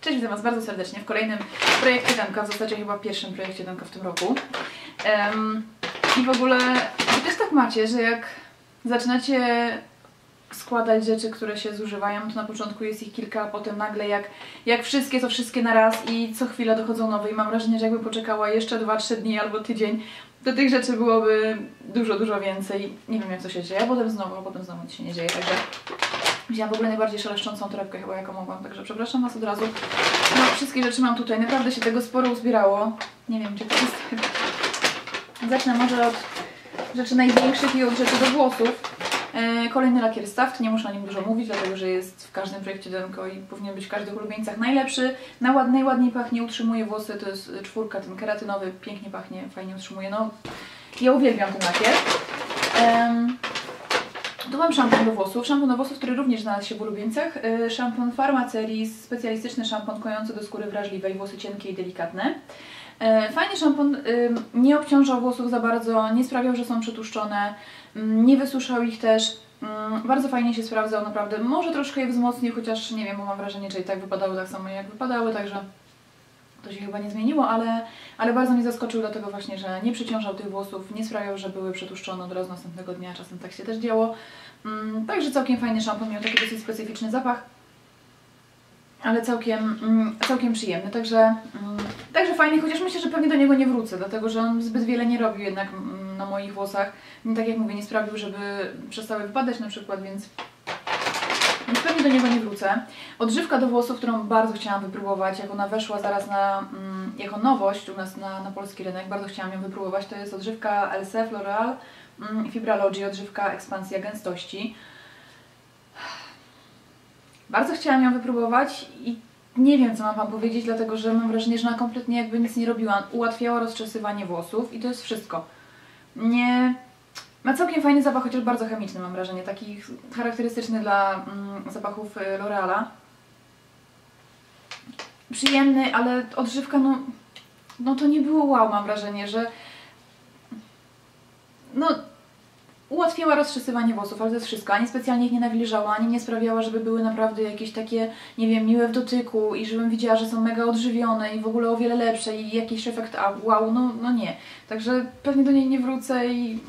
Cześć, witam Was bardzo serdecznie w kolejnym projekcie Danka, w zasadzie chyba pierwszym projekcie Danka w tym roku. Um, I w ogóle Wy też tak macie, że jak zaczynacie składać rzeczy, które się zużywają, to na początku jest ich kilka, a potem nagle jak, jak wszystkie, to wszystkie na raz i co chwila dochodzą nowe i mam wrażenie, że jakby poczekała jeszcze 2-3 dni albo tydzień, to tych rzeczy byłoby dużo, dużo więcej. Nie wiem jak to się dzieje, a potem znowu, a potem znowu nic się nie dzieje, także wzięłam w ogóle najbardziej szeleszczącą torebkę chyba jaką mogłam, także przepraszam Was od razu. No, wszystkie rzeczy mam tutaj, naprawdę się tego sporo uzbierało. Nie wiem, czy to jest... Zacznę może od rzeczy największych i od rzeczy do włosów. E, Kolejny lakier Staft, nie muszę o nim dużo mówić, dlatego że jest w każdym projekcie Denko i powinien być w każdych ulubieńcach najlepszy. Najład, najładniej pachnie, utrzymuje włosy, to jest czwórka, ten keratynowy, pięknie pachnie, fajnie utrzymuje. No, ja uwielbiam ten lakier. Tu mam szampon do włosów, szampon do włosów, który również znalazł się w ulubieńcach. E, Szampon Pharmaceris, specjalistyczny szampon kojący do skóry wrażliwej, włosy cienkie i delikatne. E, Fajny szampon, ym, nie obciążał włosów za bardzo, nie sprawiał, że są przetłuszczone, ym, nie wysuszał ich też. Ym, Bardzo fajnie się sprawdzał, naprawdę. Może troszkę je wzmocnił, chociaż nie wiem, bo mam wrażenie, że i tak wypadały tak samo jak wypadały, także to się chyba nie zmieniło, ale, ale bardzo mnie zaskoczył dlatego właśnie, że nie przyciążał tych włosów, nie sprawiał, że były przetłuszczone od razu następnego dnia, czasem tak się też działo. Ym, Także całkiem fajny szampon, miał taki dosyć specyficzny zapach ale całkiem, mm, całkiem przyjemny, także, mm, także fajny, chociaż myślę, że pewnie do niego nie wrócę, dlatego że on zbyt wiele nie robił jednak mm, na moich włosach. Tak jak mówię, nie sprawił, żeby przestały wypadać na przykład, więc pewnie do niego nie wrócę. Odżywka do włosów, którą bardzo chciałam wypróbować, jak ona weszła zaraz na, mm, jako nowość u nas na, na polski rynek, bardzo chciałam ją wypróbować, to jest odżywka LC L'Oreal mm, Fibralogy, odżywka ekspansja gęstości. Bardzo chciałam ją wypróbować i nie wiem, co mam Wam powiedzieć, dlatego że mam wrażenie, że ona kompletnie jakby nic nie robiła. Ułatwiała rozczesywanie włosów i to jest wszystko. Nie... Ma całkiem fajny zapach, chociaż bardzo chemiczny mam wrażenie, taki charakterystyczny dla mm, zapachów y, L'Oreala. Przyjemny, ale odżywka, no, no to nie było wow, mam wrażenie, że no ułatwiała rozczesywanie włosów, ale to jest wszystko. Ani specjalnie ich nie nawilżała, ani nie sprawiała, żeby były naprawdę jakieś takie, nie wiem, miłe w dotyku i żebym widziała, że są mega odżywione i w ogóle o wiele lepsze i jakiś efekt a, wow, no, no nie. Także pewnie do niej nie wrócę i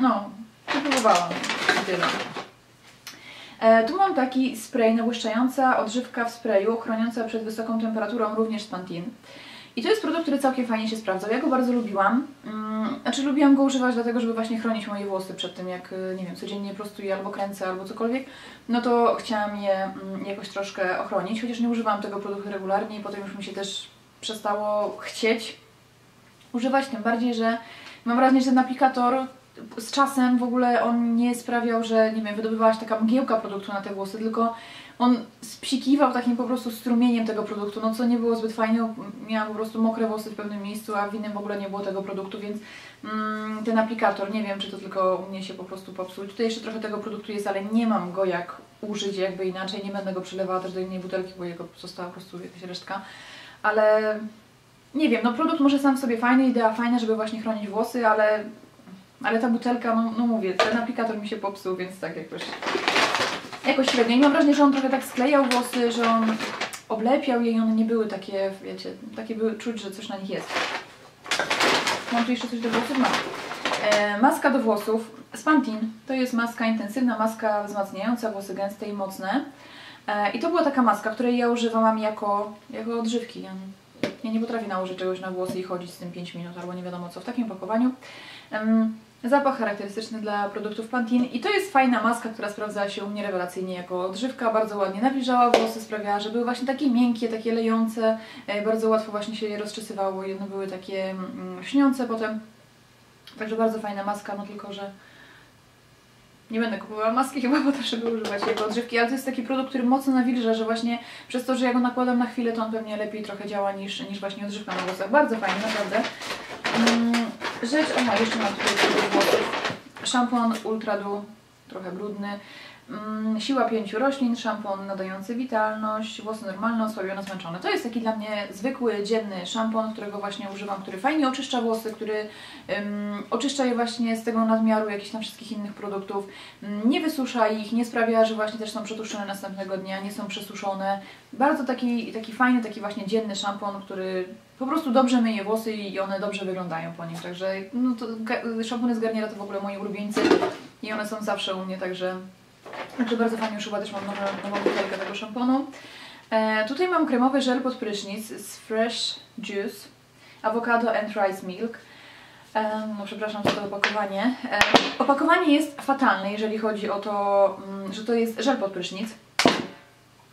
no, próbowałam tyle. E, tu mam taki spray nabłyszczająca odżywka w sprayu, chroniąca przed wysoką temperaturą, również z Pantene. I to jest produkt, który całkiem fajnie się sprawdzał. Ja go bardzo lubiłam. Mm, Znaczy lubiłam go używać dlatego, żeby właśnie chronić moje włosy przed tym, jak, y, nie wiem, codziennie prostuję albo kręcę albo cokolwiek. No to chciałam je mm, jakoś troszkę ochronić, chociaż nie używałam tego produktu regularnie i potem już mi się też przestało chcieć używać, tym bardziej, że mam wrażenie, że ten aplikator z czasem w ogóle on nie sprawiał, że nie wiem, wydobywała się taka mgiełka produktu na te włosy, tylko on spsikiwał takim po prostu strumieniem tego produktu, no co nie było zbyt fajne, miałam po prostu mokre włosy w pewnym miejscu, a w innym w ogóle nie było tego produktu, więc mm, ten aplikator, nie wiem czy to tylko u mnie się po prostu popsuł. Tutaj jeszcze trochę tego produktu jest, ale nie mam go jak użyć jakby inaczej, nie będę go przelewała też do innej butelki, bo jego została po prostu jakaś resztka, ale nie wiem, no produkt może sam w sobie fajny, idea fajna, żeby właśnie chronić włosy, ale, ale ta butelka, no, no mówię, ten aplikator mi się popsuł, więc tak jakoś jakoś średnio. I mam wrażenie, że on trochę tak sklejał włosy, że on oblepiał je i one nie były takie, wiecie, takie były, czuć, że coś na nich jest. Mam tu jeszcze coś do włosów? Mam. E, maska do włosów z Pantene. To jest maska intensywna, maska wzmacniająca, włosy gęste i mocne. E, I to była taka maska, której ja używałam jako, jako odżywki. Ja, ja nie potrafię nałożyć czegoś na włosy i chodzić z tym 5 minut albo nie wiadomo co w takim opakowaniu. Em, Zapach charakterystyczny dla produktów Pantene i to jest fajna maska, która sprawdzała się u mnie rewelacyjnie jako odżywka, bardzo ładnie nawilżała włosy, sprawiała, że były właśnie takie miękkie, takie lejące, e, bardzo łatwo właśnie się je rozczesywało i one były takie mm, śniące potem. Także bardzo fajna maska, no tylko, że nie będę kupowała maski chyba po to, żeby używać jako odżywki, ale to jest taki produkt, który mocno nawilża, że właśnie przez to, że ja go nakładam na chwilę, to on pewnie lepiej trochę działa niż, niż właśnie odżywka na włosach. Bardzo fajnie, naprawdę. Mm, rzecz, aha, jeszcze mam tutaj włosów. Szampon Ultra Du, trochę brudny. Mm, Siła pięciu roślin, szampon nadający witalność, włosy normalne, osłabione, zmęczone. To jest taki dla mnie zwykły, dzienny szampon, którego właśnie używam, który fajnie oczyszcza włosy, który ym, oczyszcza je właśnie z tego nadmiaru jakichś tam wszystkich innych produktów. Ym, nie wysusza ich, nie sprawia, że właśnie też są przetuszone następnego dnia, nie są przesuszone. Bardzo taki, taki fajny, taki właśnie dzienny szampon, który po prostu dobrze myje włosy i one dobrze wyglądają po nim. Także no to szampony z Garniera to w ogóle moi ulubieńcy i one są zawsze u mnie, także Także bardzo fajnie już chyba też mam nową, nową butelkę tego szamponu. E, tutaj mam kremowy żel pod prysznic z Fresh Juice, Avocado and Rice Milk. E, no przepraszam za to opakowanie. E, opakowanie jest fatalne, jeżeli chodzi o to, mm, że to jest żel pod prysznic.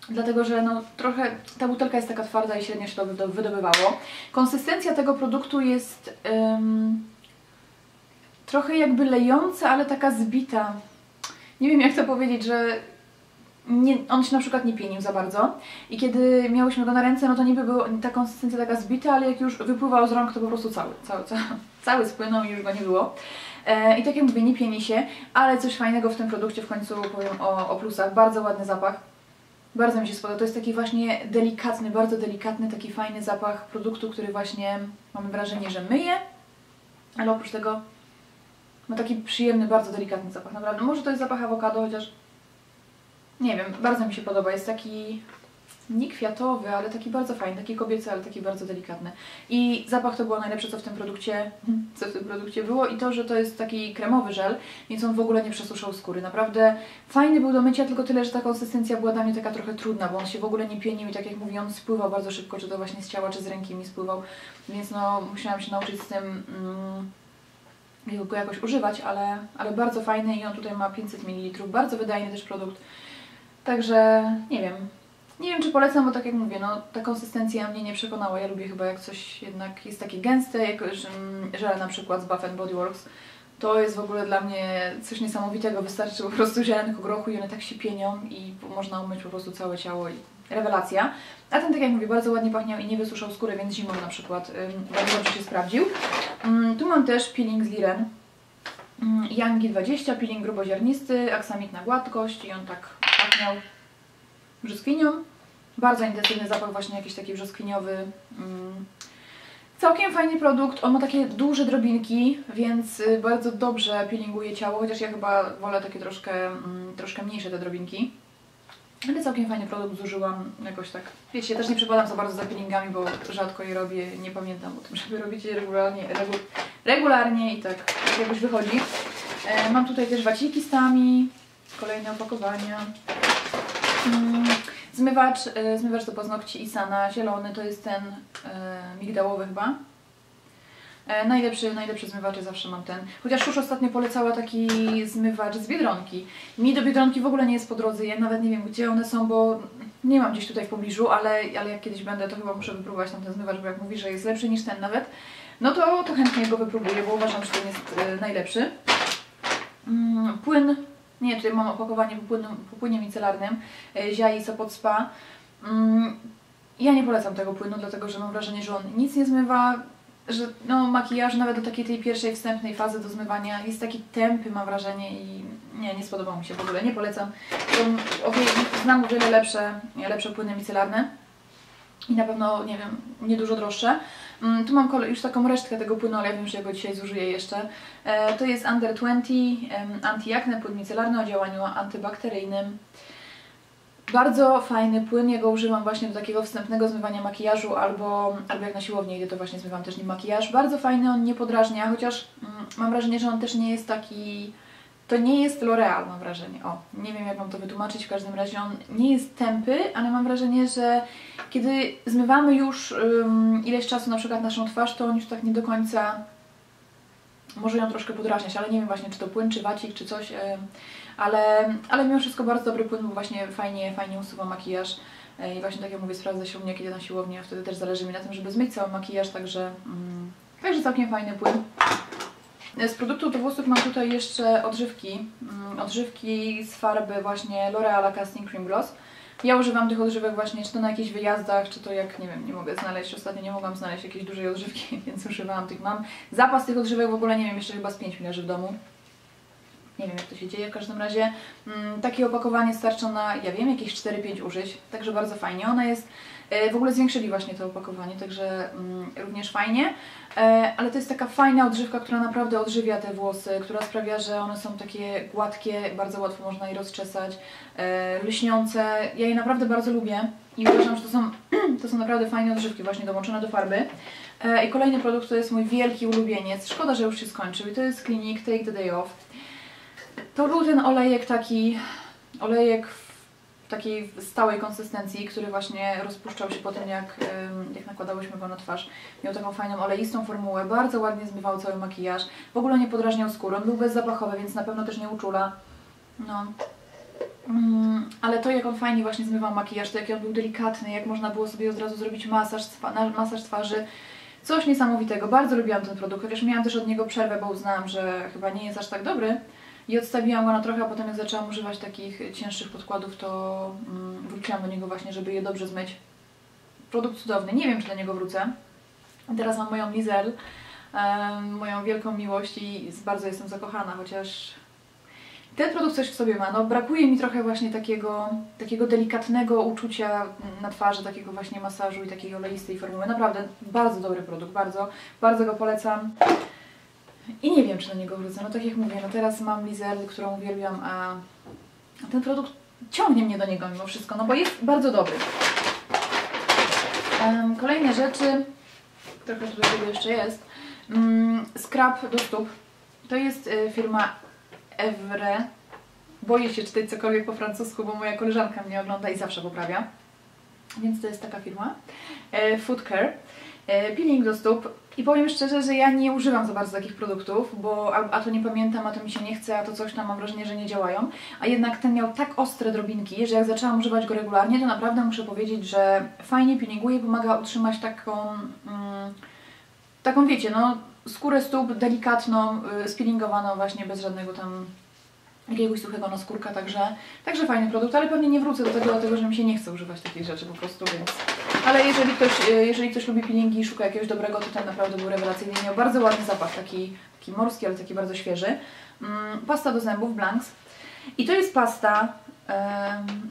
Dlatego, że no, trochę ta butelka jest taka twarda i średnio się to wydo- wydobywało. Konsystencja tego produktu jest em, trochę jakby lejąca, ale taka zbita nie wiem jak to powiedzieć, że nie, on się na przykład nie pienił za bardzo i kiedy miałyśmy go na ręce, no to niby była ta konsystencja taka zbita, ale jak już wypływał z rąk, to po prostu cały, cały, cały, cały spłynął i już go nie było. E, I tak jak mówię, nie pieni się, ale coś fajnego w tym produkcie w końcu powiem o, o plusach. Bardzo ładny zapach. Bardzo mi się spodoba. To jest taki właśnie delikatny, bardzo delikatny, taki fajny zapach produktu, który właśnie mamy wrażenie, że myje, ale oprócz tego ma taki przyjemny, bardzo delikatny zapach, naprawdę. Może to jest zapach awokado, chociaż nie wiem, bardzo mi się podoba. Jest taki nie kwiatowy, ale taki bardzo fajny, taki kobiecy, ale taki bardzo delikatny. I zapach to było najlepsze, co w tym produkcie, co w tym produkcie było i to, że to jest taki kremowy żel, więc on w ogóle nie przesuszał skóry. Naprawdę fajny był do mycia, tylko tyle, że ta konsystencja była dla mnie taka trochę trudna, bo on się w ogóle nie pienił i tak jak mówię, on spływał bardzo szybko, czy to właśnie z ciała, czy z ręki mi spływał, więc no musiałam się nauczyć z tym... Mm, go jakoś używać, ale, ale bardzo fajny i on tutaj ma 500 ml, bardzo wydajny też produkt. Także nie wiem. Nie wiem, czy polecam, bo tak jak mówię, no ta konsystencja mnie nie przekonała. Ja lubię chyba jak coś jednak jest takie gęste, jak żel na przykład z Bath Body Works. To jest w ogóle dla mnie coś niesamowitego. Wystarczy po prostu zielenek grochu i one tak się pienią i można umyć po prostu całe ciało i rewelacja. A ten, tak jak mówię, bardzo ładnie pachniał i nie wysuszał skóry, więc zimą na przykład bardzo dobrze się sprawdził. Ym, tu mam też peeling z Liren. Ym, Yangi 20, peeling gruboziarnisty, aksamit na gładkość i on tak pachniał brzoskwinią. Bardzo intensywny zapach, właśnie jakiś taki brzoskwiniowy. Ym, Całkiem fajny produkt, on ma takie duże drobinki, więc y, bardzo dobrze peelinguje ciało, chociaż ja chyba wolę takie troszkę, mm, troszkę mniejsze te drobinki. Ale całkiem fajny produkt zużyłam jakoś tak. Wiecie, ja też nie przepadam za bardzo za peelingami, bo rzadko je robię, nie pamiętam o tym, żeby robić je regularnie, regu, regularnie i tak, jakoś wychodzi. E, mam tutaj też waciki z tami, kolejne opakowania. Mm, zmywacz, e, zmywacz do paznokci Isana, zielony, to jest ten e, migdałowy chyba. E, najlepszy, najlepszy zmywacze zawsze mam ten. Chociaż już ostatnio polecała taki zmywacz z Biedronki. Mi do Biedronki w ogóle nie jest po drodze, ja nawet nie wiem gdzie one są, bo nie mam gdzieś tutaj w pobliżu, ale, ale jak kiedyś będę, to chyba muszę wypróbować tam ten zmywacz, bo jak mówi, że jest lepszy niż ten nawet, no to, to chętnie go wypróbuję, bo uważam, że ten jest e, najlepszy. Mm, płyn, nie, tutaj mam opakowanie po, płynu, po płynie micelarnym, e, Ziai Spa. Mm, ja nie polecam tego płynu, dlatego że mam wrażenie, że on nic nie zmywa, że no, makijaż nawet do takiej tej pierwszej wstępnej fazy do zmywania jest taki tępy, mam wrażenie i nie, nie spodobał mi się w ogóle, nie polecam. Znam o wiele lepsze, lepsze płyny micelarne i na pewno, nie wiem, nie dużo droższe. Mm, tu mam już taką resztkę tego płynu, ale ja wiem, że ja go dzisiaj zużyję jeszcze. E, to jest Under 20 em, Anti-Acne, płyn micelarny o działaniu antybakteryjnym. Bardzo fajny płyn, ja go używam właśnie do takiego wstępnego zmywania makijażu albo, albo jak na siłownię idę, to właśnie zmywam też nim makijaż. Bardzo fajny, on nie podrażnia, chociaż mm, mam wrażenie, że on też nie jest taki... To nie jest L'Oreal, mam wrażenie. O, nie wiem jak mam to wytłumaczyć, w każdym razie on nie jest tępy, ale mam wrażenie, że kiedy zmywamy już ym, ileś czasu na przykład naszą twarz, to on już tak nie do końca może ją troszkę podrażniać, ale nie wiem właśnie, czy to płyn, czy wacik, czy coś, ale, ale mimo wszystko bardzo dobry płyn, bo właśnie fajnie, fajnie usuwa makijaż Yy, i właśnie tak jak mówię, u mnie, kiedy na siłowni, a wtedy też zależy mi na tym, żeby zmyć cały makijaż, także, mm, także całkiem fajny płyn. Z produktów do włosów mam tutaj jeszcze odżywki, mm, odżywki z farby właśnie L'Oreal Casting Cream Gloss. Ja używam tych odżywek właśnie, czy to na jakichś wyjazdach, czy to jak, nie wiem, nie mogę znaleźć, ostatnio nie mogłam znaleźć jakiejś dużej odżywki, więc używałam tych, mam zapas tych odżywek w ogóle, nie wiem, jeszcze chyba z 5 mi leży w domu. Nie wiem jak to się dzieje, w każdym razie mm, takie opakowanie starcza na, ja wiem, jakieś 4-5 użyć, także bardzo fajnie. Ona jest, e, w ogóle zwiększyli właśnie to opakowanie, także mm, również fajnie. E, ale to jest taka fajna odżywka, która naprawdę odżywia te włosy, która sprawia, że one są takie gładkie, bardzo łatwo można je rozczesać, e, lśniące. Ja je naprawdę bardzo lubię i uważam, że to są, to są naprawdę fajne odżywki właśnie dołączone do farby. I kolejny produkt to jest mój wielki ulubieniec. Szkoda, że już się skończył i to jest Clinique Take the Day Off. To był ten olejek taki, olejek w takiej stałej konsystencji, który właśnie rozpuszczał się po tym, jak, jak nakładałyśmy go na twarz. Miał taką fajną oleistą formułę, bardzo ładnie zmywał cały makijaż, w ogóle nie podrażniał skóry, on był bezzapachowy, więc na pewno też nie uczula. No. Mm, ale to jak on fajnie właśnie zmywał makijaż, to jak on był delikatny, jak można było sobie od razu zrobić masaż, masaż twarzy, Coś niesamowitego. Bardzo lubiłam ten produkt, chociaż miałam też od niego przerwę, bo uznałam, że chyba nie jest aż tak dobry. I odstawiłam go na trochę, a potem jak zaczęłam używać takich cięższych podkładów, to mm, wróciłam do niego właśnie, żeby je dobrze zmyć. Produkt cudowny. Nie wiem, czy do niego wrócę. Teraz mam moją Lizel, moją wielką miłość i bardzo jestem zakochana, chociaż ten produkt coś w sobie ma. No, brakuje mi trochę właśnie takiego, takiego delikatnego uczucia na twarzy, takiego właśnie masażu i takiej oleistej formuły. Naprawdę bardzo dobry produkt, bardzo, bardzo go polecam. I nie wiem, czy do niego wrócę. No tak jak mówię, no teraz mam Lizel, którą uwielbiam, a ten produkt ciągnie mnie do niego mimo wszystko, no bo jest bardzo dobry. Um, kolejne rzeczy, trochę tutaj tego jeszcze jest. Um, scrub do stóp. To jest y, firma Evre. Boję się czytać cokolwiek po francusku, bo moja koleżanka mnie ogląda i zawsze poprawia. Więc to jest taka firma. E. E, peeling do stóp. I powiem szczerze, że ja nie używam za bardzo takich produktów, bo a to nie pamiętam, a to mi się nie chce, a to coś tam mam wrażenie, że nie działają. A jednak ten miał tak ostre drobinki, że jak zaczęłam używać go regularnie, to naprawdę muszę powiedzieć, że fajnie peelinguje i pomaga utrzymać taką, mm, taką wiecie, no skórę stóp delikatną, y, spillingowaną właśnie bez żadnego tam jakiegoś suchego naskórka, także, także fajny produkt, ale pewnie nie wrócę do tego, dlatego że mi się nie chce używać takich rzeczy po prostu, więc... Ale jeżeli ktoś, y, jeżeli ktoś lubi peelingi i szuka jakiegoś dobrego, to ten naprawdę był rewelacyjny. Miał bardzo ładny zapach, taki, taki morski, ale taki bardzo świeży. Mm, pasta do zębów Blanks. I to jest pasta,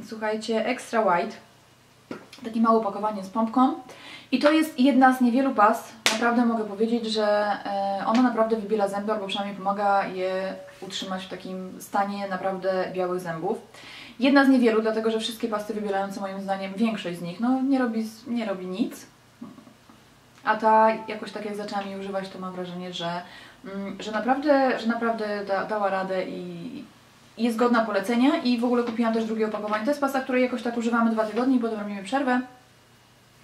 słuchajcie, Extra White. Takie małe opakowanie z pompką. I to jest jedna z niewielu past, naprawdę mogę powiedzieć, że e, ona naprawdę wybiela zęby, albo przynajmniej pomaga je utrzymać w takim stanie naprawdę białych zębów. Jedna z niewielu, dlatego że wszystkie pasty wybielające moim zdaniem, większość z nich, no nie robi, nie robi nic. A ta jakoś tak jak zaczęłam jej używać, to mam wrażenie, że, mm, że naprawdę, że naprawdę da, dała radę i jest godna polecenia i w ogóle kupiłam też drugie opakowanie. To jest pasta, której jakoś tak używamy dwa tygodnie potem robimy przerwę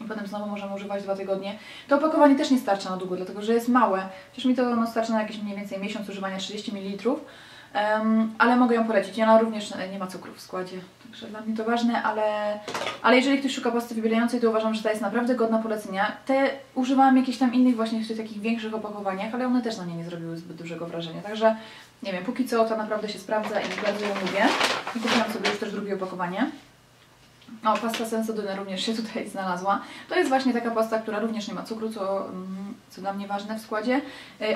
potem znowu możemy używać dwa tygodnie. To opakowanie też nie starcza na długo, dlatego że jest małe. Chociaż mi to no, starcza na jakieś mniej więcej miesiąc używania 30 ml. Um, ale mogę ją polecić. Ona również nie ma cukru w składzie, także dla mnie to ważne, ale, ale jeżeli ktoś szuka pasty wybielającej, to uważam, że ta jest naprawdę godna polecenia. Te używałam jakichś tam innych właśnie w tych takich większych opakowaniach, ale one też na mnie nie zrobiły zbyt dużego wrażenia, także nie wiem, póki co to naprawdę się sprawdza i bardzo ją lubię. I kupiłam sobie już też drugie opakowanie. O, pasta Sensodyne również się tutaj znalazła. To jest właśnie taka pasta, która również nie ma cukru, co, mm, co dla mnie ważne w składzie.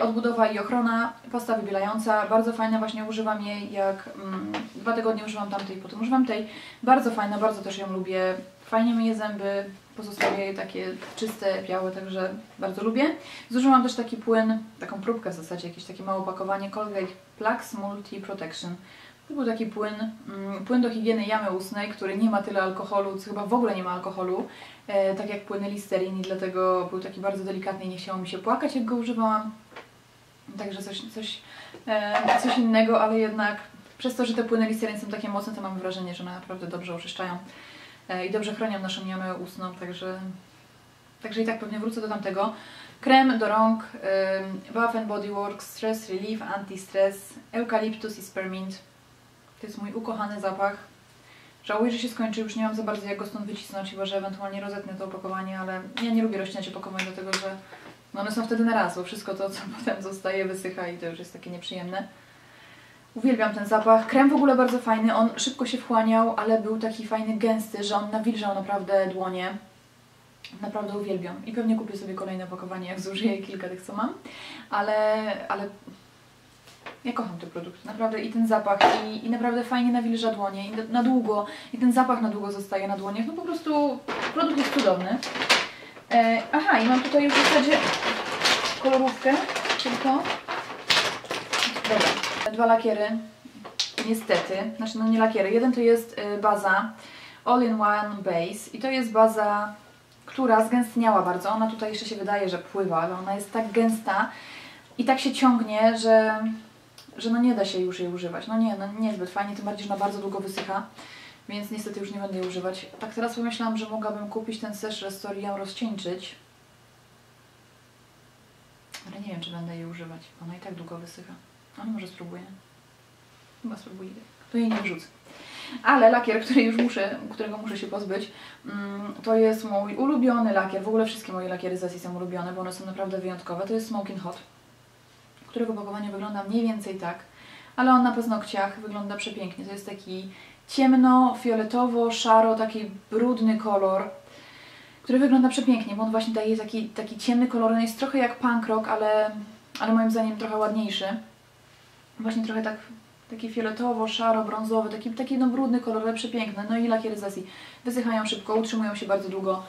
Odbudowa i ochrona, pasta wybielająca, bardzo fajna, właśnie używam jej jak mm, dwa tygodnie używam tamtej, potem używam tej. Bardzo fajna, bardzo też ją lubię. Fajnie myje zęby, pozostawia je takie czyste, białe, także bardzo lubię. Zużyłam też taki płyn, taką próbkę w zasadzie, jakieś takie małe opakowanie Colgate Plax Multi Protection. To był taki płyn, mm, płyn do higieny jamy ustnej, który nie ma tyle alkoholu, co chyba w ogóle nie ma alkoholu, e, tak jak płyny Listerin i dlatego był taki bardzo delikatny i nie chciało mi się płakać, jak go używałam. Także coś, coś, e, coś innego, ale jednak przez to, że te płyny Listerin są takie mocne, to mam wrażenie, że one naprawdę dobrze oczyszczają e, i dobrze chronią naszą jamę ustną, także, także i tak pewnie wrócę do tamtego. Krem do rąk Bath Body Works Stress Relief Anti-Stress Eucalyptus i Spearmint to jest mój ukochany zapach. Żałuję, że się skończy, już nie mam za bardzo jak go stąd wycisnąć, chyba że ewentualnie rozetnę to opakowanie, ale ja nie lubię rozcinać opakowań, dlatego że no one są wtedy na raz, bo wszystko to, co potem zostaje, wysycha i to już jest takie nieprzyjemne. Uwielbiam ten zapach. Krem w ogóle bardzo fajny, on szybko się wchłaniał, ale był taki fajny, gęsty, że on nawilżał naprawdę dłonie. Naprawdę uwielbiam. I pewnie kupię sobie kolejne opakowanie, jak zużyję kilka tych, co mam. Ale, ale Ja kocham te produkty, naprawdę. I ten zapach i, i naprawdę fajnie nawilża dłonie i na, na długo i ten zapach na długo zostaje na dłoniach, no po prostu produkt jest cudowny. E, aha, i mam tutaj już w zasadzie kolorówkę tylko. Dobra, dwa lakiery, niestety, znaczy no nie lakiery, jeden to jest y, baza All-in-One Base i to jest baza, która zgęstniała bardzo, ona tutaj jeszcze się wydaje, że pływa, ale ona jest tak gęsta i tak się ciągnie, że, że no nie da się już jej używać, no nie, no niezbyt fajnie, tym bardziej, że ona bardzo długo wysycha, więc niestety już nie będę jej używać. Tak teraz pomyślałam, że mogłabym kupić ten Sesh Restore i ją rozcieńczyć, ale nie wiem, czy będę jej używać, ona i tak długo wysycha. Ale może spróbuję. Chyba spróbuję. To jej nie wrzucę. Ale lakier, który już muszę, którego muszę się pozbyć, mm, to jest mój ulubiony lakier. W ogóle wszystkie moje lakiery z Essie są ulubione, bo one są naprawdę wyjątkowe. To jest Smoking Hot, którego opakowanie wygląda mniej więcej tak, ale on na paznokciach wygląda przepięknie. To jest taki ciemno, fioletowo, szaro, taki brudny kolor, który wygląda przepięknie, bo on właśnie daje taki, taki ciemny kolor. On jest trochę jak punk rock, ale, ale moim zdaniem trochę ładniejszy. Właśnie trochę tak taki fioletowo, szaro, brązowy, taki, taki no brudny kolor, ale przepiękny. No i lakiery z wysychają szybko, utrzymują się bardzo długo,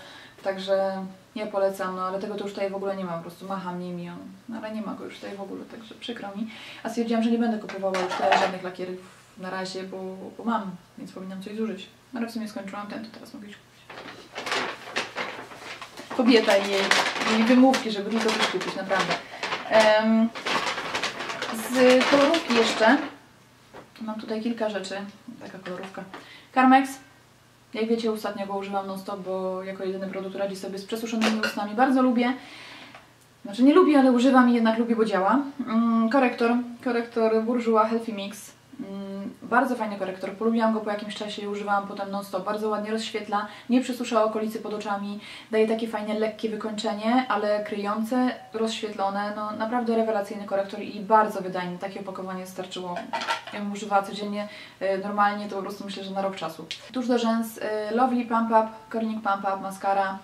także ja polecam, no ale tego to już tutaj w ogóle nie ma, po prostu macham nimi, on, no, ale nie ma go już tutaj w ogóle, także przykro mi. A stwierdziłam, że nie będę kupowała już tutaj żadnych lakierów na razie, bo, bo mam, więc powinnam coś zużyć. No ale w sumie skończyłam ten, to teraz mogę iść kupić. Kobieta i jej, jej wymówki, żeby tylko coś kupić, naprawdę. Um, z kolorówki jeszcze mam tutaj kilka rzeczy. Taka kolorówka. Carmex. Jak wiecie, ostatnio go używam non-stop, bo jako jedyny produkt radzi sobie z przesuszonymi ustami. Bardzo lubię. Znaczy nie lubię, ale używam i jednak lubię, bo działa. Mm, korektor. Korektor Bourjois Healthy Mix. Mm, bardzo fajny korektor. Polubiłam go po jakimś czasie używałam potem non-stop. Bardzo ładnie rozświetla, nie przysusza okolicy pod oczami, daje takie fajne, lekkie wykończenie, ale kryjące, rozświetlone. No naprawdę rewelacyjny korektor i bardzo wydajny. Takie opakowanie starczyło. Ja bym używała codziennie. y, Normalnie to po prostu myślę, że na rok czasu. Tuż do rzęs y, Lovely Pump Up, Curling Pump Up, Mascara.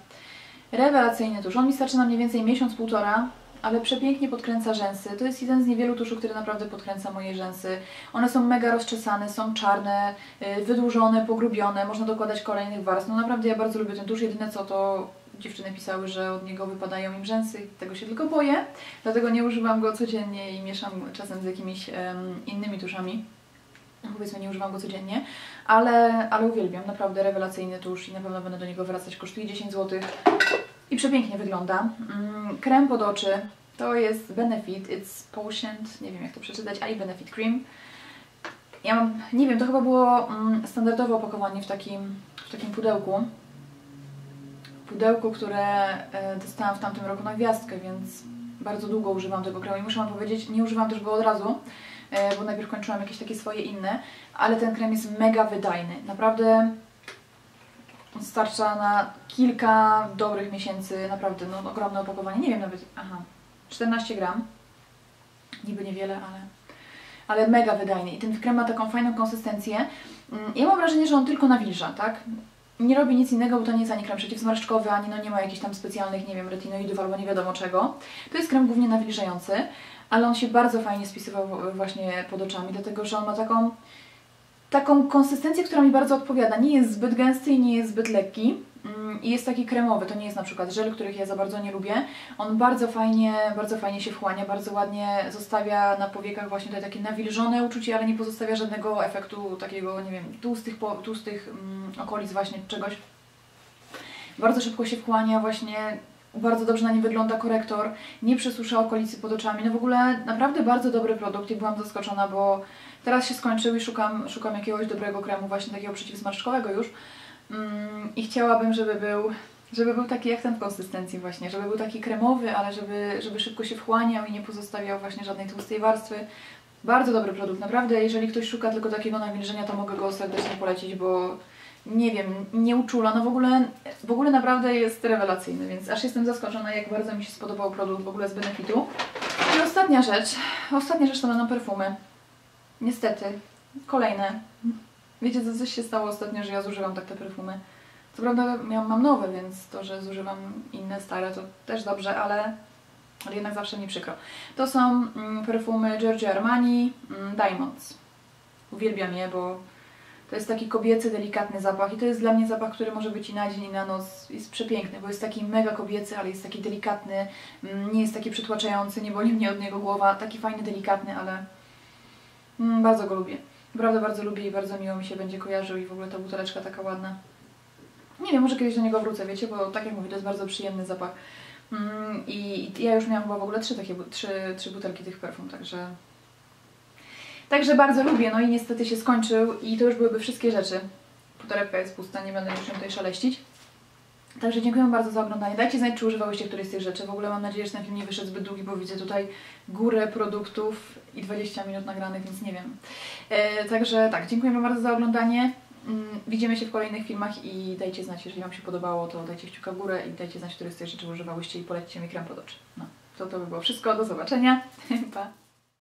Rewelacyjny tusz. On mi starczy na mniej więcej miesiąc, półtora, ale przepięknie podkręca rzęsy. To jest jeden z niewielu tuszu, który naprawdę podkręca moje rzęsy. One są mega rozczesane, są czarne, y, wydłużone, pogrubione, można dokładać kolejnych warstw. No naprawdę ja bardzo lubię ten tusz. Jedyne co to dziewczyny pisały, że od niego wypadają im rzęsy i tego się tylko boję. Dlatego nie używam go codziennie i mieszam czasem z jakimiś em, innymi tuszami. Powiedzmy, nie używam go codziennie, ale, ale uwielbiam. Naprawdę rewelacyjny tusz i na pewno będę do niego wracać. Kosztuje 10 zł i przepięknie wygląda. Mm, krem pod oczy to jest Benefit, it's Potioned, nie wiem jak to przeczytać, Eye Benefit Cream. Ja mam, nie wiem, to chyba było mm, standardowe opakowanie w takim, w takim pudełku. Pudełku, które e, dostałam w tamtym roku na gwiazdkę, więc bardzo długo używam tego kremu i muszę Wam powiedzieć, nie używam też go od razu, e, bo najpierw kończyłam jakieś takie swoje inne, ale ten krem jest mega wydajny. Naprawdę starcza na kilka dobrych miesięcy, naprawdę no, ogromne opakowanie, nie wiem nawet, aha, 14 gram, niby niewiele, ale, ale mega wydajny i ten krem ma taką fajną konsystencję. Mm, Ja mam wrażenie, że on tylko nawilża, tak? Nie robi nic innego, bo to nie jest ani krem przeciwzmarszczkowy, ani no nie ma jakichś tam specjalnych, nie wiem, retinoidów albo nie wiadomo czego. To jest krem głównie nawilżający, ale on się bardzo fajnie spisywał właśnie pod oczami, dlatego że on ma taką taką konsystencję, która mi bardzo odpowiada. Nie jest zbyt gęsty i nie jest zbyt lekki. Mm, I jest taki kremowy, to nie jest na przykład żel, których ja za bardzo nie lubię. On bardzo fajnie, bardzo fajnie się wchłania, bardzo ładnie zostawia na powiekach właśnie tutaj takie nawilżone uczucie, ale nie pozostawia żadnego efektu takiego, nie wiem, tłustych, po- tłustych mm, okolic właśnie czegoś. Bardzo szybko się wchłania właśnie, bardzo dobrze na nim wygląda korektor, nie przesusza okolicy pod oczami. No w ogóle naprawdę bardzo dobry produkt i byłam zaskoczona, bo teraz się skończył i szukam, szukam jakiegoś dobrego kremu, właśnie takiego przeciwzmarszczkowego już. Mm, I chciałabym, żeby był, żeby był taki jak ten w konsystencji właśnie, żeby był taki kremowy, ale żeby, żeby szybko się wchłaniał i nie pozostawiał właśnie żadnej tłustej warstwy. Bardzo dobry produkt, naprawdę. Jeżeli ktoś szuka tylko takiego nawilżenia, to mogę go serdecznie polecić, bo nie wiem, nie uczula, no w ogóle, w ogóle naprawdę jest rewelacyjny, więc aż jestem zaskoczona, jak bardzo mi się spodobał produkt w ogóle z Benefitu. I ostatnia rzecz, ostatnia rzecz to będą perfumy. Niestety, kolejne. Wiecie, co coś się stało ostatnio, że ja zużywam tak te perfumy. Co prawda miałam, mam nowe, więc to, że zużywam inne, stare, to też dobrze, ale ale jednak zawsze mi przykro. To są mm, perfumy Giorgio Armani mm, Diamonds. Uwielbiam je, bo to jest taki kobiecy, delikatny zapach i to jest dla mnie zapach, który może być i na dzień, i na noc. Jest przepiękny, bo jest taki mega kobiecy, ale jest taki delikatny, mm, nie jest taki przytłaczający, nie boli mnie od niego głowa. Taki fajny, delikatny, ale mm, bardzo go lubię. Naprawdę bardzo lubię i bardzo miło mi się będzie kojarzył i w ogóle ta buteleczka taka ładna. Nie wiem, może kiedyś do niego wrócę, wiecie, bo tak jak mówię, to jest bardzo przyjemny zapach. Mm, I ja już miałam chyba w ogóle trzy takie, trzy, trzy butelki tych perfum, także... Także bardzo lubię, no i niestety się skończył i to już byłyby wszystkie rzeczy. Pudełka jest pusta, nie będę już ją tutaj szaleścić. Także dziękuję bardzo za oglądanie. Dajcie znać, czy używałyście którejś z tych rzeczy. W ogóle mam nadzieję, że ten film nie wyszedł zbyt długi, bo widzę tutaj górę produktów i 20 minut nagranych, więc nie wiem. E, także tak, dziękuję Wam bardzo za oglądanie. Mm, Widzimy się w kolejnych filmach i dajcie znać, jeżeli Wam się podobało, to dajcie kciuka w górę i dajcie znać, które z tych rzeczy używałyście i polećcie mi krem pod oczy. No, to to by było wszystko. Do zobaczenia. pa!